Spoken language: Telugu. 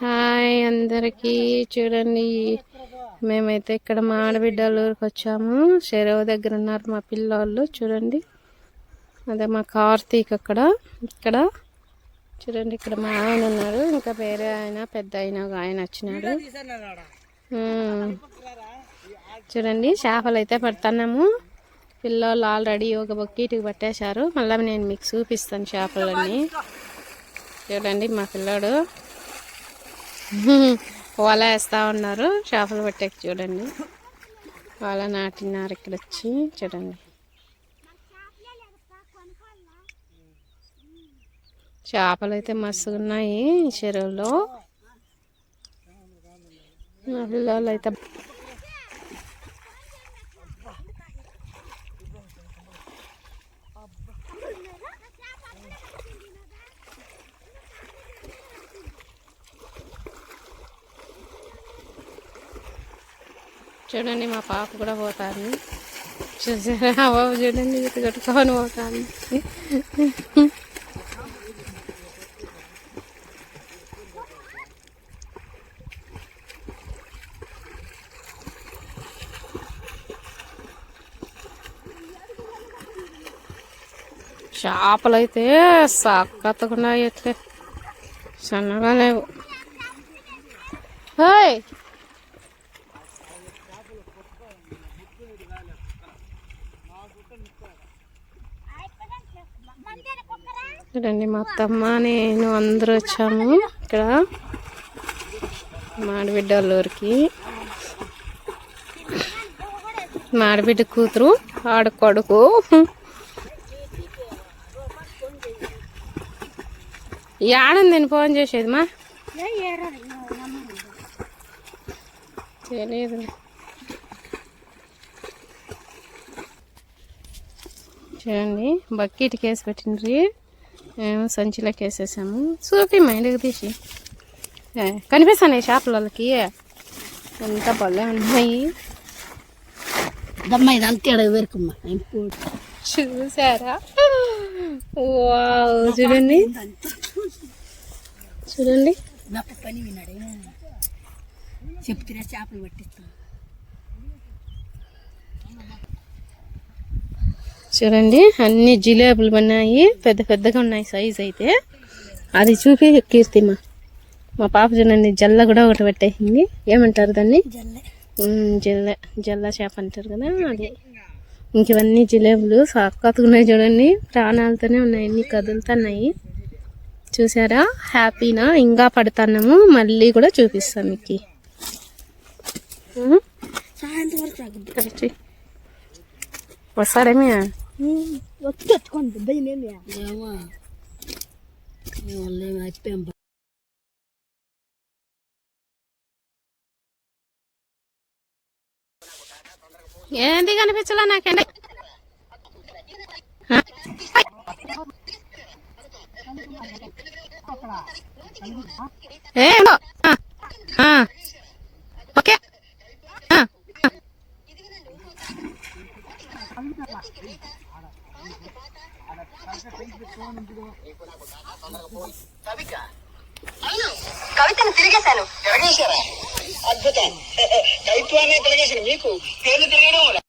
హాయ్ అందరికీ. చూడండి మేమైతే ఇక్కడ మా ఆడబిడ్డలూరుకి వచ్చాము. చెరువు దగ్గర ఉన్నారు మా పిల్లోళ్ళు. చూడండి. అదే మా కార్తీక్ అక్కడ. ఇక్కడ. చూడండి ఇక్కడ మా ఆయన ఉన్నారు ఇంకా వేరే ఆయన పెద్ద ఆయన ఒక ఆయన వచ్చినాడు. చూడండి చేపలు అయితే పడుతున్నాము. పిల్లలు ఆల్రెడీ ఒక బొక్కీటికి పట్టేశారు. మళ్ళీ నేను మీకు చూపిస్తాను చేపలన్నీ. చూడండి మా పిల్లోడు. వల వేస్తా ఉన్నారు. చేపలు పట్టేకి చూడండి. వల నాటినారు ఇక్కడ వచ్చి చూడండి. చేపలు అయితే మస్తుగా ఉన్నాయి చెరువులో. మా పిల్లలు అయితే చూడండి మా పాప కూడా పోతాను చూసారా? బాబు చూడండి ఇటు కట్టుకొని పోతాను చేపలు అయితే సక్కతకుండా ఎట్లే సన్నగా లేవు. చూడండి మా అత్తమ్మ నేను అందరూ వచ్చాము ఇక్కడ. మాడిబిడ్డ వాళ్ళ ఊరికి మాడిబిడ్డ కూతురు ఆడ కొడుకు. యాడంది నేను ఫోన్ చేసేది మా? తెలియదు చూడండి. బకెట్కి వేసి పెట్టిండ్రి. మేము సంచిలోకి వేసేసాము చూపి మా ఇంటికి తీసి. కనిపిస్తాయి వాళ్ళకి ఎంత పళ్ళే ఉన్నాయి. దమ్మ ఇది అంతే అడగ వేరుకమ్మ చూసారా? వావ్ చూడండి. చూడండి. చెప్తున్నా చేపలు పట్టిస్తాం చూడండి. అన్ని జిలేబులు ఉన్నాయి. పెద్ద పెద్దగా ఉన్నాయి సైజ్ అయితే. అది చూపి కీర్తిమ మా పాప చూడండి జల్ల కూడా ఒకటి పెట్టేసింది. ఏమంటారు దాన్ని? జల్లె. జల్ల. జల్ల చేప అంటారు కదా అది. ఇంక ఇవన్నీ జిలేబులు సాక్కతుగా ఉన్నాయి చూడండి. ప్రాణాలతోనే ఉన్నాయి అన్ని కదులుతున్నాయి. చూసారా? హ్యాపీనా? ఇంకా పడుతున్నాము. మళ్ళీ కూడా చూపిస్తాం మీకు. వస్తాడేమి వచ్చి తెచ్చుకోండి భయమేమి ఏమో వాళ్ళేమి అయిపోయాం ఏంది కనిపించలే నాకండి ఏమో కవితను తిరిగేశాను. అద్భుతం. కవిత్వాన్ని తిరిగేసిన మీకు పేరు తిరగడం